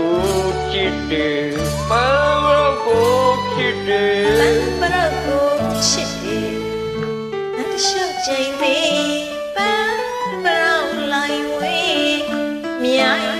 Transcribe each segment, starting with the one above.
ကိုချစ်တယ်ပန်းမရကိုချစ်တယ်ပန်းမရကိုချစ်တယ်အတရှုပ်ချိန်သေးပန်းမရလိုက်ဝေးမြိုင်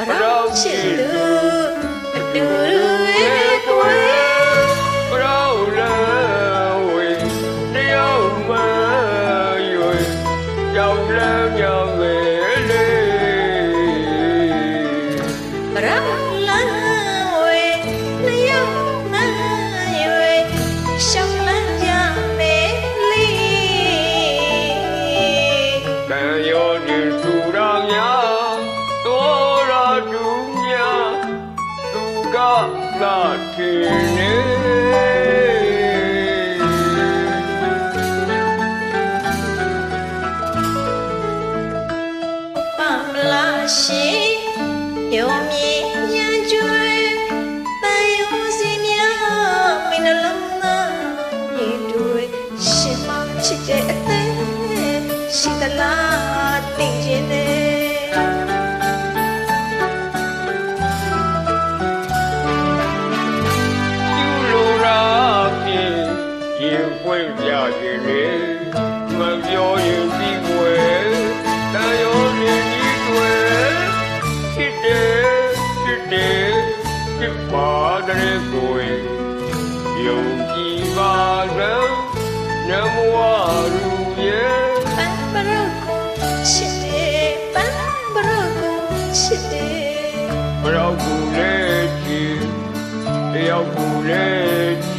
အရောင်းချစ်သူအတူတူရဲ့ ကလာထင်နေပမလာရှိယုံမြင်ညံကျွဲတန်ယုံစီများမင်းလုံးသားရေတွေ့ရှင်မချစ်တဲ့အသေးရှိသလား ယုံကြည်ပါရန်နမဝရူရဲ့ပန်ပရုချစ်တယ်ပန်ပရုချစ်တယ်ဘရောက်ကူလေးချစ်တယောက်ကူလေး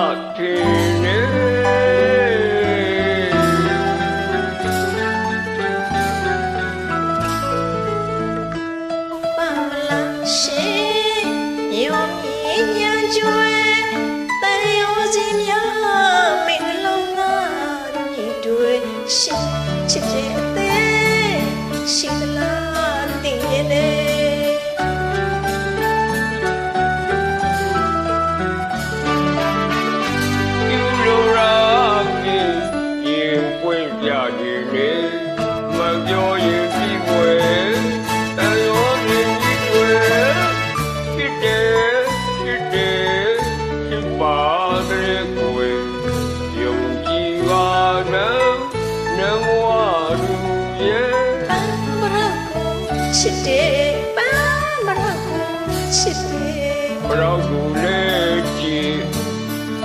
Okay. procurante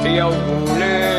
e algum leite.